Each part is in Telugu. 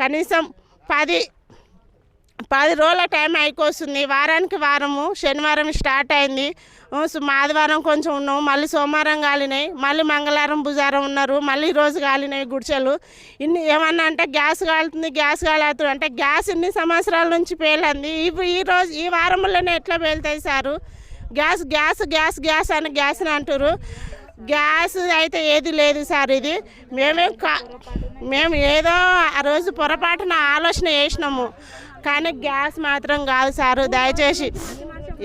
కనీసం పది పది రోజుల టైం అయిపోతుంది. వారానికి వారము శనివారం స్టార్ట్ అయింది. సో ఆదివారం కొంచెం ఉన్నాం. మళ్ళీ సోమవారం కాలినాయి మళ్ళీ మంగళవారం బుధవారం ఉన్నారు. మళ్ళీ ఈ రోజు కాలినాయి గుడిచెలు. ఇన్ని ఏమన్నా అంటే గ్యాస్ కాలుతుంది గ్యాస్ కాలుతుంది అంటే గ్యాస్ ఇన్ని సంవత్సరాల నుంచి పేలంది. ఇప్పుడు ఈ రోజు ఈ వారంలోనే ఎట్లా పేలుతాయి sir? Gas gas gas gas అని గ్యాస్ని అంటారు గ్యాస్ అయితే ఏది లేదు సార్ ఇది. మేమేం కా మేము ఏదో ఆ రోజు పొరపాటున ఆలోచన చేసినాము. కానీ గ్యాస్ మాత్రం కాదు సారు. దయచేసి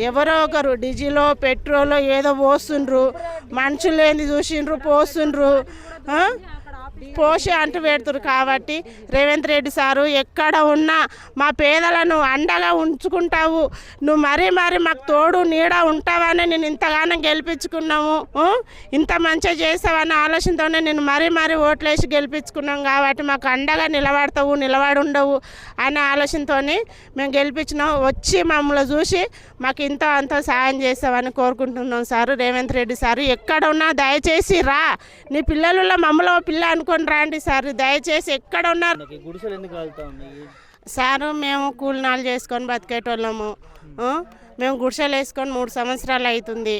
ఎవరో ఒకరు డీజిలో పెట్రోలో ఏదో పోస్తుండ్రు. మనుషులు ఏంది చూసిండ్రు పోస్తుండ్రు. పోషి అంటూ అంటు పెడుతురు కాబట్టి రేవంత్ రెడ్డి సారు ఎక్కడ ఉన్నా మా పేదలను అండగా ఉంచుకుంటావు. నువ్వు మరీ మరీ మాకు తోడు నీడ ఉంటావని నేను ఇంతగానో గెలిపించుకున్నాము. ఇంత మంచిగా చేస్తావన్న ఆలోచనతోనే నేను మరీ మరీ ఓట్లేసి గెలిపించుకున్నాం కాబట్టి మాకు అండగా నిలబడతావు నిలబడి ఉండవు అనే ఆలోచనతోనే మేము గెలిపించినాం. వచ్చి మమ్మల్ని చూసి మాకు ఇంత అంత సాయం చేస్తామని కోరుకుంటున్నాం సారు రేవంత్ రెడ్డి సారు. ఎక్కడ ఉన్నా దయచేసి రా. నీ పిల్లలలో మమ్మల్ని ఓ పిల్ల అనుకొని రాండి సార్. దయచేసి ఎక్కడ ఉన్నారు? సారు మేము కూలినాలు చేసుకొని బతికేటోళ్ళము? మేము గుడిసెలు వేసుకొని మూడు సంవత్సరాలు అవుతుంది.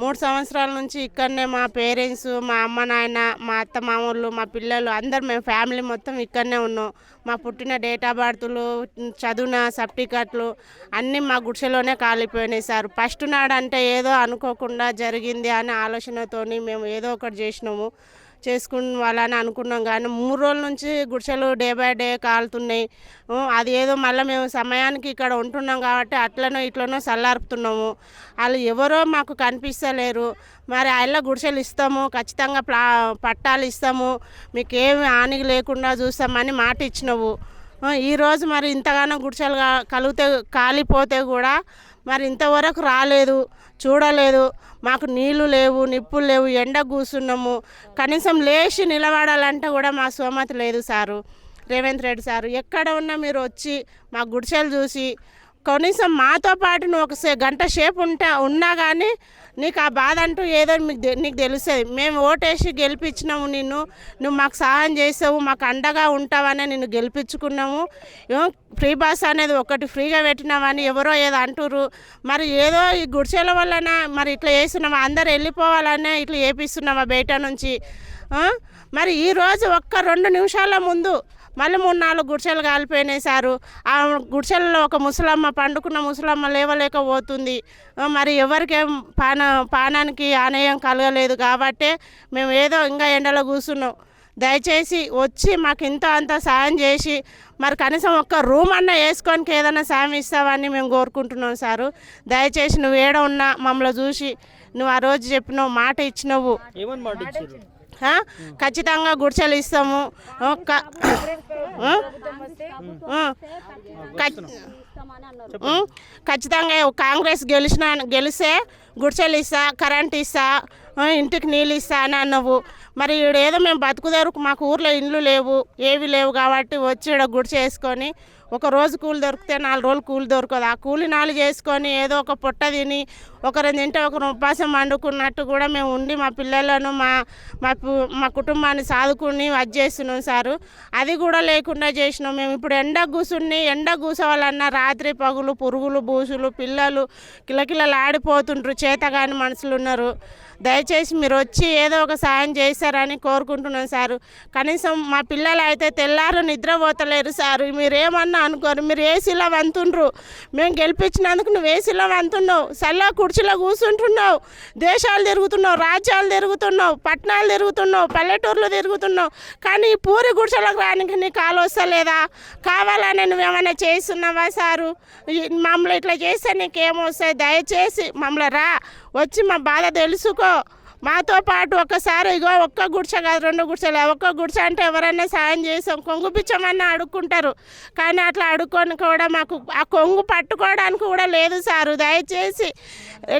మూడు సంవత్సరాల నుంచి ఇక్కడనే మా పేరెంట్స్ మా అమ్మ నాయన మా అత్త మామూలు మా పిల్లలు అందరు మేము ఫ్యామిలీ మొత్తం ఇక్కడనే ఉన్నాం. మా పుట్టిన డేట్ ఆఫ్ బర్త్లు చదువున సర్టిఫికెట్లు అన్నీ మా గుడిసెలోనే కాలిపోయినాయి సార్. ఫస్ట్ నాడు అంటే ఏదో అనుకోకుండా జరిగింది అనే ఆలోచనతోని మేము ఏదో ఒకటి చేసినాము. చేసుకుని వాళ్ళని అనుకున్నాం. కానీ మూడు రోజుల నుంచి గుడిసెలు డే బై డే కాలుతున్నాయి. అది ఏదో మళ్ళీ మేము సమయానికి ఇక్కడ ఉంటున్నాం కాబట్టి అట్లనో ఇట్లనో చల్లార్పుతున్నాము వాళ్ళు ఎవరో మాకు కనిపిస్తలేరు. మరి ఆయన గుడిసెలు ఇస్తాము. ఖచ్చితంగా ప్లా పట్టాలు ఇస్తాము. మీకు ఏమి హాని లేకుండా చూస్తామని మాట ఇచ్చినావు. ఈరోజు మరి ఇంతగానో గుడిసెలు కలిగితే కాలిపోతే కూడా మరి ఇంతవరకు రాలేదు చూడలేదు. మాకు నీళ్ళు లేవు నిప్పులు లేవు ఎండ కూసున్నాము కనీసం లేచి నిలబడాలంటే కూడా మా సోమత లేదు సారు రేవంత్ రెడ్డి సారు. ఎక్కడ ఉన్నా మీరు వచ్చి మా గుడిసెలు చూసి కనీసం మాతో పాటు నువ్వు ఒక గంట సేపు ఉంటా ఉన్నా కానీ నీకు ఆ బాధ అంటూ ఏదో మీకు నీకు తెలుస్తుంది. మేము ఓటేసి గెలిపించినాము నిన్ను. నువ్వు మాకు సహాయం చేసావు మాకు అండగా ఉంటావని నిన్ను గెలిపించుకున్నాము. ఫ్రీ బస్ అనేది ఒకటి ఫ్రీగా పెట్టినామని ఎవరో ఏదో అంటుర్రు. మరి ఏదో ఈ గుడిసెల వలన మరి ఇట్లా చేస్తున్నామా? అందరు వెళ్ళిపోవాలనే ఇట్లా చేపిస్తున్నామా బయట నుంచి? మరి ఈరోజు ఒక్క రెండు నిమిషాల ముందు మళ్ళీ మూడు నాలుగు గుడిసెలు కాలిపోయినాయి సారు. ఆ గుడిసెల్లో ఒక ముసలమ్మ పండుకున్న ముసలమ్మ లేవలేకపోతుంది. పోతుంది మరి ఎవరికేం పాన పానానికి ఆనయం కలగలేదు కాబట్టి మేము ఏదో ఇంకా ఎండలో కూర్చున్నాం. దయచేసి వచ్చి మాకు ఇంత అంత సాయం చేసి మరి కనీసం ఒక్క రూమ్ అన్న వేసుకోనికి ఏదైనా సాయం ఇస్తావని మేము కోరుకుంటున్నాం సారు. దయచేసి నువ్వు ఏడ ఉన్నా మమ్మల్ని చూసి నువ్వు ఆ రోజు చెప్పినావు మాట ఇచ్చినావు. ఏమని మాట ఇచ్చారు? ఖచ్చితంగా గుడిసెలు ఇస్తాము? ఖచ్చితంగా కాంగ్రెస్ గెలిచిన గెలిస్తే గుడిసెలు ఇస్తా కరెంట్ ఇస్తా ఇంటికి నీళ్ళు ఇస్తా అని అన్నావు. మరి ఏదో మేము బతుకుదేరు మాకు ఊర్లో ఇండ్లు లేవు ఏవి లేవు కాబట్టి వచ్చి ఈడ గుడిసె వేసుకొని ఒక రోజు కూలి దొరికితే నాలుగు రోజులు కూలి దొరకదు. ఆ కూలి నాలుగు చేసుకొని ఏదో ఒక పొట్ట తిని ఒకరు తింటే ఒకరు ఉపాసం వండుకున్నట్టు కూడా మేము ఉండి మా పిల్లలను మా మా మా కుటుంబాన్ని సాదుకుని అది చేస్తున్నాం సారు. అది కూడా లేకుండా చేసినాం మేము. ఇప్పుడు ఎండ కూసుని ఎండ కూసవాలన్నా రాత్రి పగులు పురుగులు బూసులు పిల్లలు కిలకిలలు ఆడిపోతుండ్రు చేతగాని మనుషులు ఉన్నారు. దయచేసి మీరు వచ్చి ఏదో ఒక సాయం చేస్తారని కోరుకుంటున్నాం సారు. కనీసం మా పిల్లలు అయితే తెల్లారు నిద్రపోతలేరు సారు. మీరేమన్నా అనుకోరు మీరు ఏసీలో వంతుండ్రు? మేము గెలిపించినందుకు నువ్వు ఏసీలో వంతున్నావు? సల్లా కుర్చీలో కూర్చుంటున్నావు. దేశాలు తిరుగుతున్నావు రాజ్యాలు తిరుగుతున్నావు పట్టణాలు తిరుగుతున్నావు పల్లెటూర్లు తిరుగుతున్నావు. కానీ ఈ పూరి గుడిసెలకు రానికి నీకు కాలు వస్తలేదా? కావాలని నువ్వేమైనా చేస్తున్నావా సారు? మమ్మల్ని ఇట్లా చేస్తే నీకేమొస్తాయి? దయచేసి మమ్మల్ని రా. వచ్చి మా బాధ తెలుసుకో. మాతో పాటు ఒక్కసారి ఇగో ఒక్క గుడిసె కాదు రెండు గుడిసెలే. ఒక్క గుడిసె అంటే ఎవరైనా సాయం చేసాం కొంగు పిచ్చమన్నా అడుక్కుంటారు. కానీ అట్లా అడుక్కొని కూడా మాకు ఆ కొంగు పట్టుకోవడానికి కూడా లేదు సారు. దయచేసి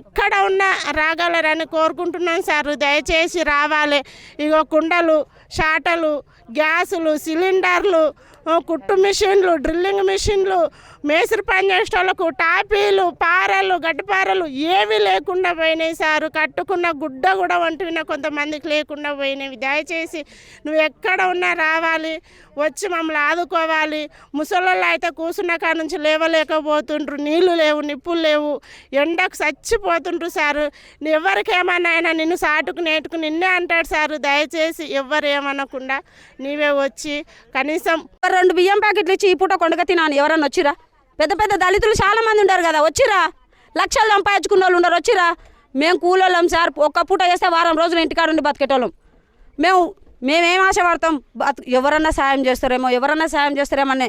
ఎక్కడ ఉన్నా రాగలరని కోరుకుంటున్నాం సారు. దయచేసి రావాలి. ఇగో కుండలు షాటలు గ్యాసులు సిలిండర్లు కుట్టు మిషన్లు డ్రిల్లింగ్ మిషన్లు మేస్త్రి పని చేసే వాళ్ళకు టాపీలు పారలు గడ్డపారలు ఏవి లేకుండా పోయినాయి సారు. కట్టుకున్న గుడ్డ కూడా వంటివిన కొంతమందికి లేకుండా పోయినవి. దయచేసి నువ్వు ఎక్కడ ఉన్నా రావాలి వచ్చి మమ్మల్ని ఆదుకోవాలి. ముసలోళ్ళు అయితే కూర్చున్న కాడ నుంచి లేవలేకపోతుండ్రు. నీళ్ళు లేవు నిప్పులు లేవు. ఎండకు చచ్చిపోతుండ్రు సారు. ఎవరికేమన్నా అయినా నిన్ను సాటుకు నేటుకు నిన్నే అంటాడు సారు. దయచేసి ఎవ్వరు ఏమనకుండా నీవే వచ్చి కనీసం రెండు బియ్యం ప్యాకెట్లు ఇచ్చి ఈ పూట కొండగా తినాను ఎవరన్నా వచ్చిరా? పెద్ద పెద్ద దళితులు చాలా మంది కదా వచ్చిరా. లక్షలు సంపాదించుకున్న వాళ్ళు ఉన్నారు వచ్చిరా. మేము కూలోళ్ళం సార్ ఒక్క పూట చేస్తే వారం రోజులు ఇంటికాడ ఉండి బతికేటోళ్ళం. మేము మేమేం ఆశపడతాం? బతు ఎవరన్నా సాయం చేస్తారేమో ఎవరన్నా సాయం చేస్తారేమని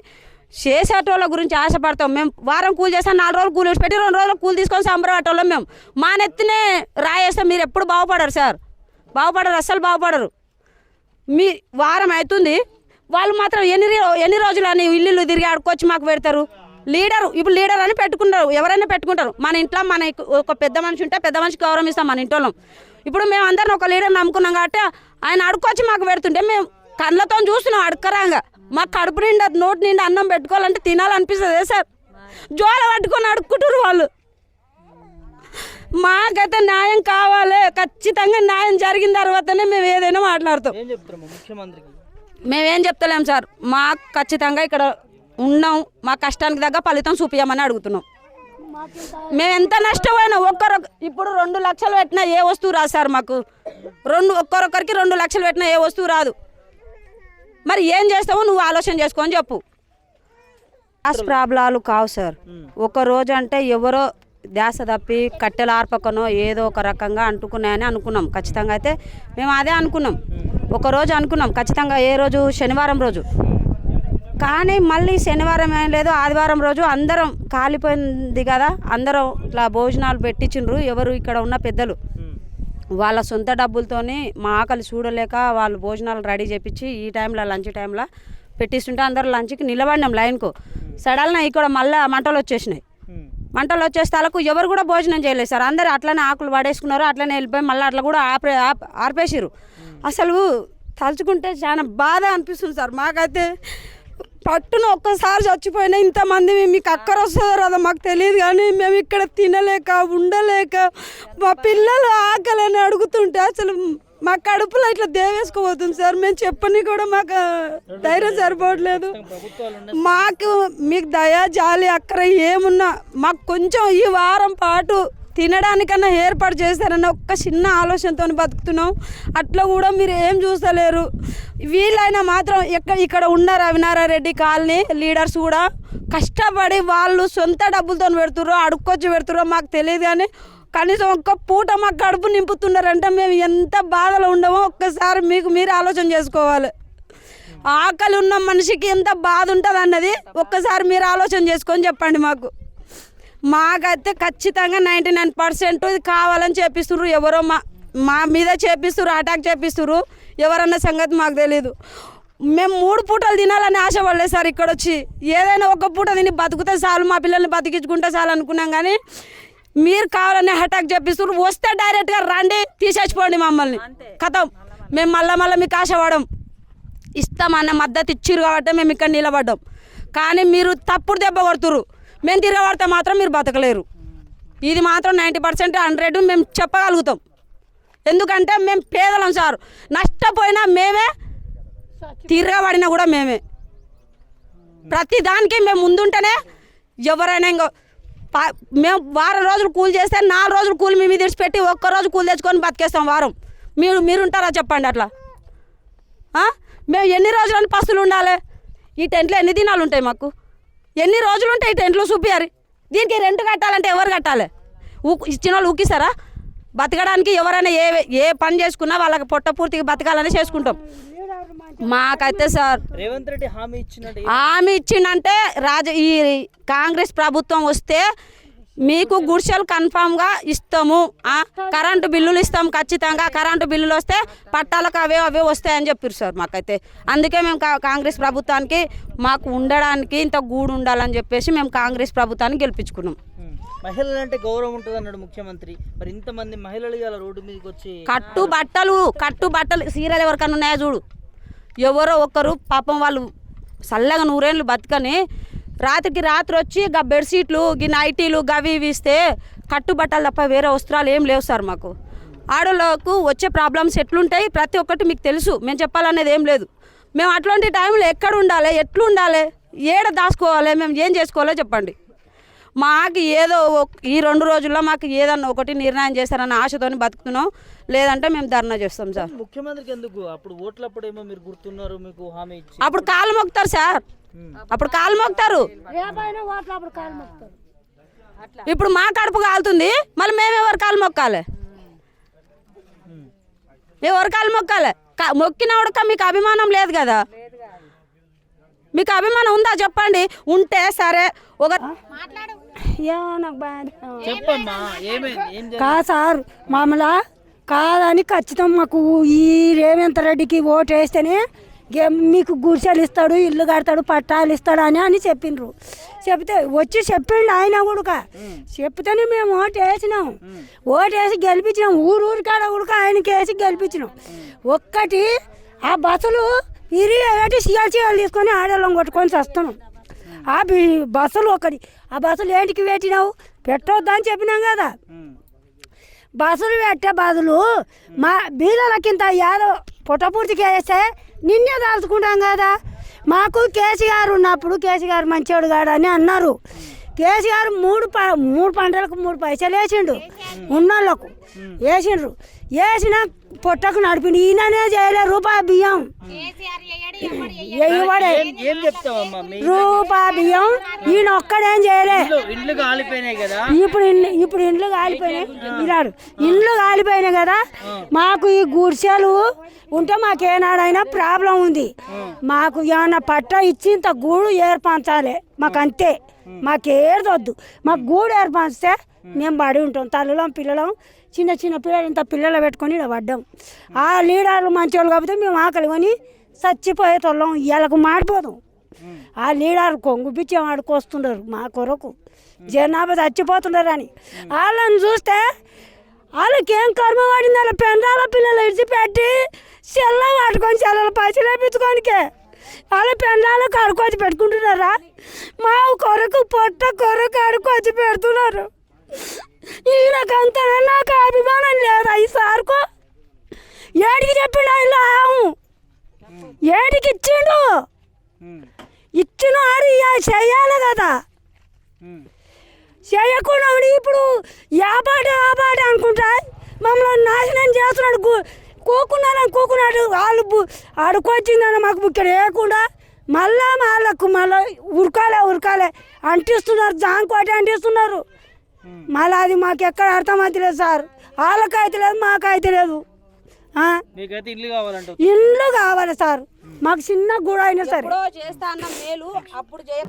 చేసేటోళ్ళ గురించి ఆశపడతాం. మేము వారం కూలి చేస్తాం నాలుగు రోజులు కూలి పెట్టి రెండు రోజులు కూలి తీసుకొని సంబరపడేటోళ్ళం మేము. మా నెత్తినే రాయేస్తాం మీరు ఎప్పుడు బాగుపడరు సార్. బాగుపడరు అస్సలు బాగుపడరు. మీ వారం అవుతుంది వాళ్ళు మాత్రం ఎన్ని ఎన్ని రోజులు అని ఇల్లు తిరిగి ఆడుకొచ్చి మాకు పెడతారు? లీడరు ఇప్పుడు లీడర్ అని పెట్టుకుంటారు ఎవరైనా పెట్టుకుంటారు. మన ఇంట్లో మన ఒక పెద్ద మనిషి ఉంటే పెద్ద మనిషికి గౌరవం ఇస్తాం మన ఇంట్లో ఇప్పుడు మేము అందరం ఒక లీడర్ నమ్ముకున్నాం కాబట్టి ఆయన అడుక్కొచ్చి మాకు పెడుతుంటే మేము కళ్ళతో చూస్తున్నాం అడకరాంగా మాకు కడుపు నిండా నోటి నిండా అన్నం పెట్టుకోవాలంటే తినాలనిపిస్తుంది సార్. జోల పట్టుకొని అడుక్కుంటారు వాళ్ళు. మాకైతే న్యాయం కావాలి ఖచ్చితంగా న్యాయం జరిగిన తర్వాతనే మేము ఏదైనా మాట్లాడతాం. మేమేం చెప్తలేం సార్. మాకు ఖచ్చితంగా ఇక్కడ ఉన్నాం మా కష్టానికి తగ్గ ఫలితం చూపించమని అడుగుతున్నాం. మేము ఎంత నష్టపోయినా ఒక్కరొక ఇప్పుడు రెండు లక్షలు పెట్టినా ఏ వస్తువు రాదు సార్ మాకు. రెండు ఒక్కరొక్కరికి రెండు లక్షలు పెట్టినా ఏ వస్తువు రాదు. మరి ఏం చేస్తావో నువ్వు ఆలోచన చేసుకోని చెప్పు. గ్యాస్ ప్రాబ్లాలు కావు సార్. ఒక రోజు అంటే ఎవరో ధ్యాస తప్పి కట్టెలు ఆర్పకనో ఏదో ఒక రకంగా అంటుకున్నాయని అనుకున్నాం. ఖచ్చితంగా అయితే మేము అదే అనుకున్నాం. ఒక రోజు అనుకున్నాం. ఖచ్చితంగా ఏ రోజు? శనివారం రోజు. కానీ మళ్ళీ శనివారం ఏం లేదు ఆదివారం రోజు అందరం కాలిపోయింది కదా అందరం ఇట్లా భోజనాలు పెట్టించిండ్రు. ఎవరు ఇక్కడ ఉన్న పెద్దలు. వాళ్ళ సొంత డబ్బులతోని మా ఆకలి చూడలేక వాళ్ళు భోజనాలు రెడీ చేపించి ఈ టైంలో లంచ్ టైంలో పెట్టిస్తుంటే అందరు లంచ్కి నిలబడినాం లైన్కు. సడల్న ఇక్కడ మళ్ళీ మంటలు వచ్చేసినాయి. మంటలు వచ్చేస్తాలకు ఎవరు కూడా భోజనం చేయలేదు సార్. అందరు అట్లనే ఆకులు పడేసుకున్నారు అట్లనే వెళ్ళిపోయి మళ్ళీ అట్లా కూడా ఆపే ఆప్- ఆర్పేసిర్రు. అసలు తలుచుకుంటే చాలా బాధ అనిపిస్తుంది సార్. మాకైతే పట్టున ఒక్కసారి చచ్చిపోయినా ఇంతమంది మీకు అక్కర వస్తుందో రాదో మాకు తెలియదు కానీ మేము ఇక్కడ తినలేక ఉండలేక మా పిల్లలు ఆకలని అడుగుతుంటే అసలు మా కడుపులో ఇట్లా దేవేసుకోబోతుంది సార్. మేము చెప్పని కూడా మాకు ధైర్యం సరిపోవట్లేదు. మాకు మీకు దయ జాలి అక్కర ఏమున్నా మాకు కొంచెం ఈ వారం పాటు తినడానికన్నా ఏర్పాటు చేస్తారన్న ఒక్క చిన్న ఆలోచనతో బతుకుతున్నాం. అట్లా కూడా మీరు ఏం చూస్తలేరు. వీళ్ళైనా మాత్రం ఎక్కడ ఇక్కడ ఉన్న రవినారారెడ్డి కాలనీ లీడర్స్ కూడా కష్టపడి వాళ్ళు సొంత డబ్బులతో పెడుతుర్రో అడుక్కొచ్చి పెడుతుర్రో మాకు తెలియదు కానీ కనీసం ఒక్క పూట మాకు కడుపు నింపుతున్నారంటే మేము ఎంత బాధలో ఉండమో ఒక్కసారి మీకు మీరు ఆలోచన చేసుకోవాలి. ఆకలి ఉన్న మనిషికి ఎంత బాధ ఉంటుంది అన్నది ఒక్కసారి మీరు ఆలోచన చేసుకొని చెప్పండి మాకు. మాకైతే ఖచ్చితంగా నైంటీ నైన్ పర్సెంట్ ఇది కావాలని చేపిస్తుర్రు ఎవరో మా మా మీద చేపిస్తుర్రు అటాక్ చేపిస్తుర్రు ఎవరన్న సంగతి మాకు తెలియదు మేము మూడు పూటలు తినాలని ఆశపడలేదు సార్ ఇక్కడ వచ్చి ఏదైనా ఒక పూట తిని బతుకుతే చాలు మా పిల్లల్ని బతికించుకుంటే చాలు అనుకున్నాం కానీ మీరు కావాలని అటాక్ చేపిస్తున్నారు వస్తే డైరెక్ట్గా రండి తీసేసిపోండి మమ్మల్ని. కథం మేము మళ్ళీ మళ్ళీ మీకు ఆశపడం ఇస్తామన్న మద్దతు ఇచ్చిర్రు కాబట్టి మేము ఇక్కడ నిలబడ్డాం. కానీ మీరు తప్పుడు దెబ్బ కొడుతురు మేము తిరగబడితే మాత్రం మీరు బతకలేరు. ఇది మాత్రం నైంటీ పర్సెంట్ హండ్రెడ్ మేము చెప్పగలుగుతాం. ఎందుకంటే మేము పేదలం సార్. నష్టపోయినా మేమే తిరగబడినా కూడా మేమే. ప్రతి దానికి మేము ముందుంటేనే ఎవరైనా ఇంకో మేము వారం రోజులు కూలి చేస్తే నాలుగు రోజులు కూలి మేము తెచ్చిపెట్టి ఒక్క రోజు కూలి తెచ్చుకొని బతికేస్తాం వారం. మీరు మీరుంటారా చెప్పండి అట్లా? మేము ఎన్ని రోజులని పస్తులు ఉండాలి ఈ టెంట్లో ఎన్ని దినాలు ఉంటాయి మాకు? ఎన్ని రోజులు ఉంటాయి టెంట్లో చూపియారు దీనికి రెంట్ కట్టాలంటే ఎవరు కట్టాలి? ఊ- ఇచ్చిన వాళ్ళు ఊకిస్తారా? బతకడానికి ఎవరైనా ఏ ఏ పని చేసుకున్నా వాళ్ళకి పొట్ట పూర్తిగా బతకాలని చేసుకుంటాం. మాకైతే సార్ రేవంత్ రెడ్డి హామీ ఇచ్చినట్టు హామీ ఇచ్చిండంటే రాజ ఈ కాంగ్రెస్ ప్రభుత్వం వస్తే మీకు గుడిసెలు కన్ఫామ్గా ఇస్తాము. ఆ, కరెంటు బిల్లులు ఇస్తాం ఖచ్చితంగా. కరెంటు బిల్లులు వస్తే పట్టాలకు అవే అవే వస్తాయని చెప్పారు సార్ మాకైతే. అందుకే మేము కాంగ్రెస్ ప్రభుత్వానికి మాకు ఉండడానికి ఇంత గూడు ఉండాలని చెప్పేసి మేము కాంగ్రెస్ ప్రభుత్వాన్ని గెలిపించుకున్నాం. మహిళలు అంటే గౌరవం ఉంటుంది అన్నాడు ముఖ్యమంత్రి. మరి ఇంతమంది మహిళలు రోడ్డు మీదకి వచ్చి? కట్టు బట్టలు కట్టు బట్టలు సీరియల్ ఎవరికన్నా ఉన్నాయా చూడు. ఎవరో ఒక్కరు పాపం వాళ్ళు చల్లగా నూరేళ్ళు బతకని రాత్రికి రాత్రి వచ్చి గా బెడ్షీట్లు గి నైటీలు గవి ఇవి ఇస్తే కట్టుబట్టలు తప్ప వేరే వస్త్రాలు ఏం లేవు సార్ మాకు. ఆడవాళ్ళకు వచ్చే ప్రాబ్లమ్స్ ఎట్లుంటాయి? ప్రతి ఒక్కటి మీకు తెలుసు. మేము చెప్పాలనేది ఏం లేదు. మేము అట్లాంటి టైంలో ఎక్కడ ఉండాలి? ఎట్లు ఉండాలి ఏడ దాచుకోవాలి? మేము ఏం చేసుకోవాలో చెప్పండి. మాకు ఏదో ఈ రెండు రోజుల్లో మాకు ఏదన్నా ఒకటి నిర్ణయం చేస్తారన్న ఆశతోని బతుకుతున్నాం. లేదంటే మేము ధర్నా చేస్తాం సార్. ముఖ్యమంత్రికి ఎందుకు? అప్పుడు ఓట్లప్పుడు ఏమో మీరు గుర్తున్నారు మీకు హామీ అప్పుడు కాలు మొక్కుతారు సార్. అప్పుడు కాలు మొక్కుతారు ఇప్పుడు మా కడుపు కాలుతుంది మళ్ళీ మేము ఎవరు కాలు మొక్కాలి? ఎవరు కాలు మొక్కాలి? కా- మొక్కిన ఉడక మీకు అభిమానం లేదు కదా? మీకు అభిమానం ఉందా చెప్పండి? ఉంటే సరే ఒక యా నాకు బాధ చెప్పమ్మా ఏమైంది ఏం జరిగింది? కా సార్ మామూలా కాదని ఖచ్చితం మాకు ఈ రేవంత్ రెడ్డికి ఓటు వేస్తేనే మీకు గుడిసెలు ఇస్తాడు ఇల్లు కడతాడు పట్టాలు ఇస్తాడు అని అని చెప్పిండ్రు. చెప్తే వచ్చి చెప్పిండు ఆయన కూడా చెప్తేనే మేము ఓటు వేసినాం. ఓటు వేసి గెలిపించినాం. ఊరు ఊరి కాడ కూడా ఆయనకి వేసి గెలిపించినాం. ఒక్కటి ఆ బస్సులు ఇరి ఒకటి సీఎల్ సీఎల్ తీసుకొని ఆడవాళ్ళం కొట్టుకొని వస్తున్నాం ఆ బి- బస్సులు ఒకటి. ఆ బస్సులు ఏంటికి పెట్టినావు? పెట్టొద్దని చెప్పినాం కదా. బస్సులు పెట్టే బదులు మా బీదలకింత యాదో పుట్టపూర్తికి వేస్తే నిన్నే దాల్చుకుంటాం కదా. మాకు కేసీఆర్ ఉన్నప్పుడు కేసీఆర్ మంచోడు కాడు అని అన్నారు. కేసీఆర్ మూడు ప మూడు పంటలకు మూడు పైసలు వేసిండు. ఉన్నోళ్ళకు వేసిండ్రు. వేసినా పొట్టకు నడిపిండు. ఈయననే చేయలే రూపాయి బియ్యం. రూపాయి బియ్యం. ఈయన ఒక్కడేం చేయలే. ఇండ్లు కాలిపోయినాయి కదా? ఇప్పుడు ఇండ్లు ఇప్పుడు ఇండ్లు కాలిపోయినాయి. ఇలాడు. ఇండ్లు కాలిపోయినాయి కదా? మాకు ఈ గుడిసెలు ఉంటే మాకేనాడైనా ప్రాబ్లం ఉంది. మాకు ఏమన్నా పట్ట ఇచ్చి ఇంత గూడు ఏర్పరచాలి మాకు అంతే మాకేదొద్దు మాకు గూడు ఏర్పరిస్తే మేము పడి ఉంటాం. తల్లులం పిల్లలం చిన్న చిన్న పిల్లలు ఇంత పిల్లలు పెట్టుకొని ఇక్కడ పడ్డాం. ఆ లీడర్లు మంచోళ్ళు కాకపోతే మేము ఆకలి కొని చచ్చిపోయేటోళ్ళం. ఇళ్ళకు మాడిపోదాం. ఆ లీడర్ కొంగు వాడికి వస్తున్నారు మా కొరకు. జనాభా చచ్చిపోతున్నారు అని వాళ్ళని చూస్తే వాళ్ళకి ఏం కర్మ పడింది? వాళ్ళ పెండాల పిల్లలు ఇడిచిపెట్టి చెల్ల పట్టుకొని చెల్లలు పైసలు వేపించుకోనికే. వాళ్ళ పెండాలు కడుకొచ్చి పెట్టుకుంటున్నారా? మా కొరకు పొట్ట కొరకు అడుకొచ్చి పెడుతున్నారు. ఈయనకంతా నాకు అభిమానం లేదా ఈ సార్కు? ఏడికి చెప్పిండు ఆయన ఏడికి ఇచ్చిండు? ఇచ్చిన ఆడు చేయాలి కదా. చేయకుండా ఉండి ఇప్పుడు యాబాట ఆబాట అనుకుంటా. మమ్మల్ని నాశనం చేస్తున్నాడు గు- కూకున్నారని కూకున్నాడు. వాళ్ళు అడుకొచ్చిందని మాకు ఇక్కడ వేయకుండా మళ్ళా వాళ్ళకు మళ్ళీ ఉరకాలే ఉరకాలే. అంటిస్తున్నారు జాంకోటి అంటిస్తున్నారు. మళ్ళీ అది మాకు ఎక్కడ అర్థమైతే లేదు సార్. వాళ్ళకైతే లేదు మాకైతే లేదు? మీకైతే ఇల్లు కావాలంటే ఇండ్లు కావాలి సార్. మాకు చిన్న గూడ అయినా సరే. చేస్తా అన్న మేలు అప్పుడు చేయ